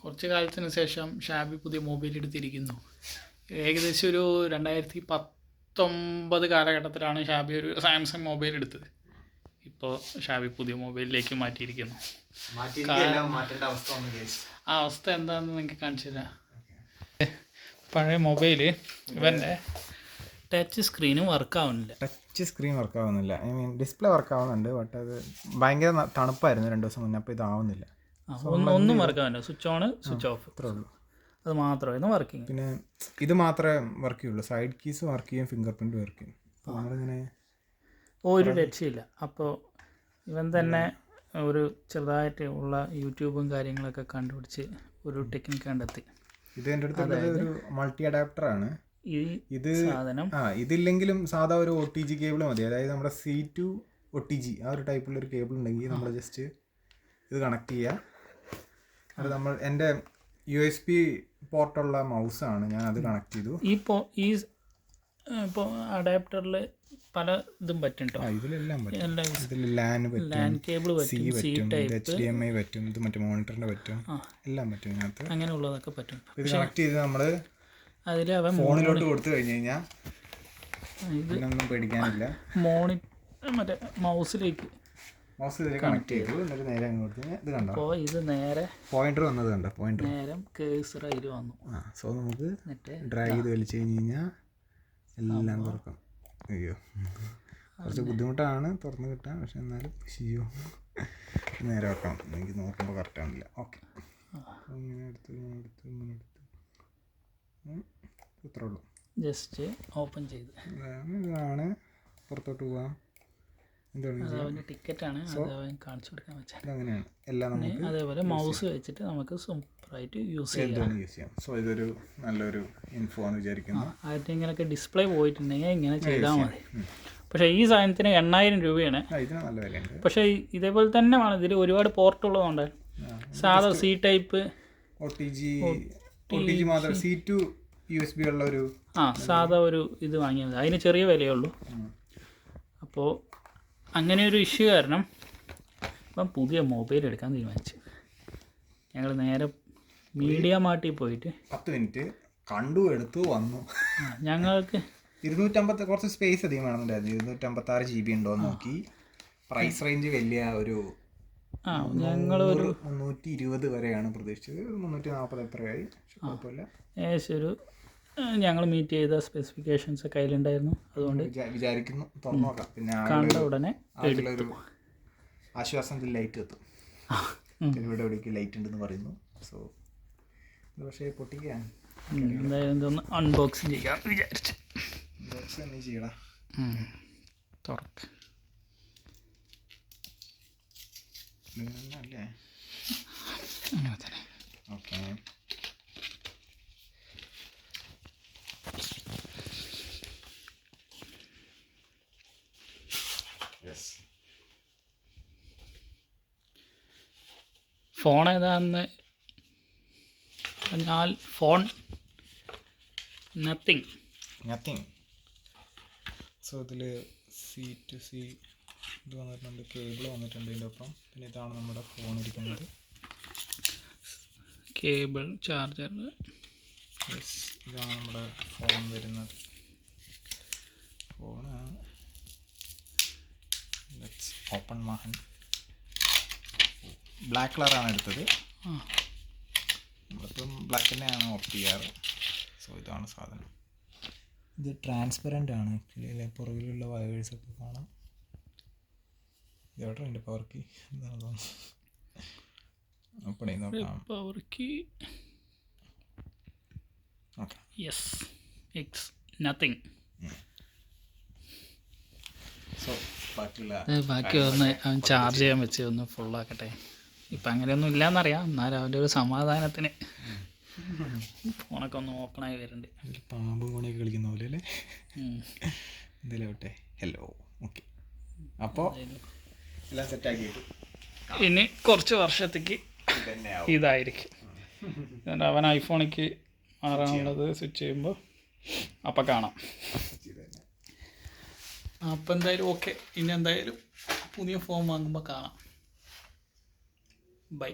കുറച്ച് കാലത്തിന് ശേഷം ഷാബി പുതിയ മൊബൈൽ എടുത്തിരിക്കുന്നു. ഏകദേശം ഒരു രണ്ടായിരത്തി പത്തൊമ്പത് കാലഘട്ടത്തിലാണ് ഷാബി ഒരു സാംസങ് മൊബൈൽ എടുത്തത്. ഇപ്പോൾ ഷാബി പുതിയ മൊബൈലിലേക്ക് മാറ്റിയിരിക്കുന്നു. ആ അവസ്ഥ എന്താണെന്ന് നിങ്ങൾക്ക് കാണിച്ചു തരാം. പഴയ മൊബൈൽ ഇവന്റെ ടച്ച് സ്ക്രീനും വർക്ക് ആവുന്നില്ല. ടച്ച് സ്ക്രീൻ വർക്ക് ആവുന്നില്ല. ഐ മീൻ ഡിസ്പ്ലേ വർക്ക് ആവുന്നുണ്ട് ബട്ട് അത് ഭയങ്കര തണുപ്പായിരുന്നു രണ്ട് ദിവസം മുന്നേ അപ്പോൾ ഇതാവുന്നില്ല. ഒന്നും വർക്കാവില്ല സ്വിച്ച് ഓൺ സ്വിച്ച് ഓഫ് അത്രേ ഉള്ളൂ. അത് മാത്രമായിരുന്നു വർക്കിംഗ് പിന്നെ ഇത് മാത്രമേ വർക്ക് ചെയ്യുള്ളൂ. സൈഡ് കീസ് വർക്ക് ചെയ്യും ഫിംഗർ പ്രിന്റ് വർക്ക് ചെയ്യും. അപ്പോൾ നമ്മളിങ്ങനെ ഒരു രക്ഷയില്ല. അപ്പോൾ ഇവൻ തന്നെ ഒരു ചെറുതായിട്ട് ഉള്ള യൂട്യൂബും കാര്യങ്ങളൊക്കെ കണ്ടുപിടിച്ച് ഒരു ടെക്നിക്ക് കണ്ടെത്തി. ഇത് എന്റെ അടുത്ത് ഒരു മൾട്ടി അഡാപ്റ്റർ ആണ് ഇത് സാധനം. ആ ഇതില്ലെങ്കിലും സാധാ ഒരു ഒ ടി ജി കേബിൾ മതി. അതായത് നമ്മുടെ C to O T G ആ ഒരു ടൈപ്പുള്ള ഒരു കേബിൾ ഉണ്ടെങ്കിൽ നമ്മൾ ജസ്റ്റ് ഇത് കണക്ട് ചെയ്യുക അത് നമ്മൾ എന്റെ യു എസ് പി പോർട്ടുള്ള മൗസാണ്. ഞാൻ അത് കണക്ട് ചെയ്തു. ഈ പോ ഈ ഇപ്പോൾ അഡാപ്റ്ററിൽ പല ഇതും പറ്റും കേട്ടോ ഇതിലെല്ലാം പറ്റും. ഇതിൽ ലാൻ പറ്റും ലാൻ കേബിൾ സി പറ്റും സി പറ്റും type H D M I പറ്റും ഇത് മറ്റേ മോണിറ്ററിന്റെ പറ്റും. എല്ലാം പറ്റും ഇതിനകത്ത്. അങ്ങനെയുള്ളതൊക്കെ പറ്റും. ഇത് കണക്ട് ചെയ്ത് നമ്മൾ അതിൽ അവൻ ഫോണിലോട്ട് കൊടുത്തു കഴിഞ്ഞ് കഴിഞ്ഞാൽ ഇത് പിന്നെ ഒന്നും പേടിക്കാനില്ല. മോണി മറ്റേ മൗസിലേക്ക് മൗസ് ഇതിൽ കണക്ട് ചെയ്തു. എന്നിട്ട് നേരെ അങ്ങോട്ട് ഇത് കണ്ടോ? അപ്പോൾ ഇത് നേരെ പോയിന്റർ വന്നത് കണ്ടോ? പോയിന്റർ നേരം കേസർ അതിൽ വന്നു. ആ സോ നമുക്ക് എന്നിട്ട് ഡ്രൈ ചെയ്ത് വലിച്ചു കഴിഞ്ഞ് കഴിഞ്ഞാൽ എല്ലാം തുറക്കും. അയ്യോ. കുറച്ച് ബുദ്ധിമുട്ടാണ് തുറന്ന് കിട്ടാൻ പക്ഷെ എന്നാലും ചെയ്യോ നേരെ വെക്കണം. എനിക്ക് നോക്കുമ്പോൾ കറക്റ്റ് ആവില്ല ഓക്കെ ഇങ്ങനെ എടുത്ത് ഇങ്ങനെ എടുത്ത് ഇങ്ങനെ എടുത്ത്. ഇത്രേ ഉള്ളൂ. ജസ്റ്റ് ഓപ്പൺ ചെയ്ത്. ഇതാണ്. പുറത്തോട്ട് പോവാം. എന്താണ് ടിക്കറ്റ് ആണ് കാണിച്ചു കൊടുക്കാൻ വെച്ചാൽ ഇതങ്ങനെയാണ് എല്ലാം നമുക്ക് അതേപോലെ മൗസ് വെച്ചിട്ട് നമുക്ക് സൂപ്പറായിട്ട് യൂസ് ചെയ്യാം. യൂസ് ചെയ്യാം. സോ ഇതൊരു നല്ലൊരു ഇൻഫോ ആണ് വിചാരിക്കുന്നു. ഇങ്ങനെയൊക്കെ ഡിസ്പ്ലേ പോയിട്ടുണ്ടെങ്കിൽ ഇങ്ങനെ ചെയ്താൽ മതി. പക്ഷേ ഈ സാധനത്തിന് എണ്ണായിരം രൂപയാണ്. പക്ഷേ ഇതേപോലെ തന്നെ വേണം. ഇതിൽ ഒരുപാട് പോർട്ട് ഉള്ളതുകൊണ്ട് സാധാ C type C to U S B ഉള്ള ഒരു ആ സാധാ ഒരു ഇത് വാങ്ങിയത് അതിന് ചെറിയ വിലയുള്ളൂ ഉള്ളൂ. അപ്പോൾ അങ്ങനെ ഒരു ഇഷ്യൂ കാരണം ഇപ്പം പുതിയ മൊബൈൽ എടുക്കാൻ തീരുമാനിച്ചു. ഞങ്ങൾ നേരെ മീഡിയ മാർട്ടിൽ പോയിട്ട് പത്ത് മിനിറ്റ് കണ്ടു എടുത്തു വന്നു. ഞങ്ങൾക്ക് ഇരുന്നൂറ്റമ്പത്തി കുറച്ച് സ്പേസ് അധികം വേണമെന്നുണ്ടായിരുന്നു ഇരുന്നൂറ്റമ്പത്തി ആറ് ജി ബി ഉണ്ടോ എന്ന് നോക്കി. പ്രൈസ് റേഞ്ച് വലിയ ഒരു ആ ഞങ്ങൾ ഒരു മുന്നൂറ്റി ഇരുപത് വരെയാണ് പ്രതീക്ഷിച്ചത്. മുന്നൂറ്റി നാൽപ്പത് എത്രയായി? കുഴപ്പമില്ല. ഏകദേശം ഒരു ഞങ്ങൾ മീറ്റ് ചെയ്ത സ്പെസിഫിക്കേഷൻസ് കയ്യിലുണ്ടായിരുന്നു. അതുകൊണ്ട് വിചാ- വിചാരിക്കുന്നു. തുറന്നു നോക്കാം. പിന്നെ കണ്ട ഉടനെ ആശ്വാസം ആശ്വാസത്തിൽ ലൈറ്റ് എത്തും. ഇവിടെ എവിടേക്ക് ലൈറ്റ് ഉണ്ടെന്ന് പറയുന്നു. സോ പക്ഷേ പൊട്ടിക്കാൻ എന്തായാലും ഇതൊന്ന് അൺബോക്സിങ് ചെയ്യാം വിചാരിച്ചു. ബോക്സ് തന്നെ ചെയ്യടാ. തുറക്ക്. അല്ലേ ഓക്കെ ഫോൺ ഏതാന്ന്? പറഞ്ഞാൽ ഫോൺ നത്തിങ് നത്തിങ് സോ ഇതിൽ സി ടു സി ഇത് വന്നിട്ടുണ്ട് കേബിൾ വന്നിട്ടുണ്ട് ഇതിന്റെ ഒപ്പം. പിന്നെ ഇതാണ് നമ്മുടെ ഫോൺ ഇരിക്കുന്നത്. കേബിൾ ചാർജർ ഇതാണ് നമ്മുടെ ഫോൺ വരുന്നത്. ഫോണാണ് ലെറ്റ്സ് ഓപ്പൺ മഹൻ. ബ്ലാക്ക് കളറാണ് എടുത്തത്. നമ്മളിപ്പം ബ്ലാക്ക് തന്നെയാണ് ഓപ്റ്റ് ചെയ്യാറ്. സോ ഇതാണ് സാധനം. ഇത് ട്രാൻസ്പെറന്റ് ആണ്. ആക്ച്വലി അല്ലെ പുറകിലുള്ള വയേഴ്സ് ഒക്കെ കാണാം. ഇതോടെ ഉണ്ട് പവർ കീ എന്താണ് തോന്നുന്നത്. ഓപ്പൺ ചെയ്ത് നോക്കാം. Power key okay yes X nothing so ബാക്കിയുള്ള ബാക്കി ഒന്ന് ചാർജ് ചെയ്യാൻ വെച്ച് ഒന്ന് ഫുള്ളാക്കട്ടെ ഇപ്പം അങ്ങനെയൊന്നും ഇല്ലയെന്നറിയാം എന്നാലും അവന്റെ ഒരു സമാധാനത്തിന് ഫോണൊക്കെ ഒന്ന് ഓപ്പണായി വരുന്നുണ്ട് പാമ്പും കോണിയൊക്കെ കളിക്കുന്ന പോലെ അല്ലേ? ഉം. എന്തെങ്കിലും ആവട്ടെ. ഹലോ ഓക്കെ അപ്പോൾ എല്ലാം സെറ്റാക്കിയിട്ടു ഇനി കുറച്ച് വർഷത്തേക്ക് ഇതായിരിക്കും. എന്നിട്ട് അവൻ ഐഫോണിക്ക് മാറാനുള്ളത് സ്വിച്ച് ചെയ്യുമ്പോൾ അപ്പം കാണാം. അപ്പം എന്തായാലും ഓക്കെ ഇനി എന്തായാലും പുതിയ ഫോൺ വാങ്ങുമ്പോൾ കാണാം. ബൈ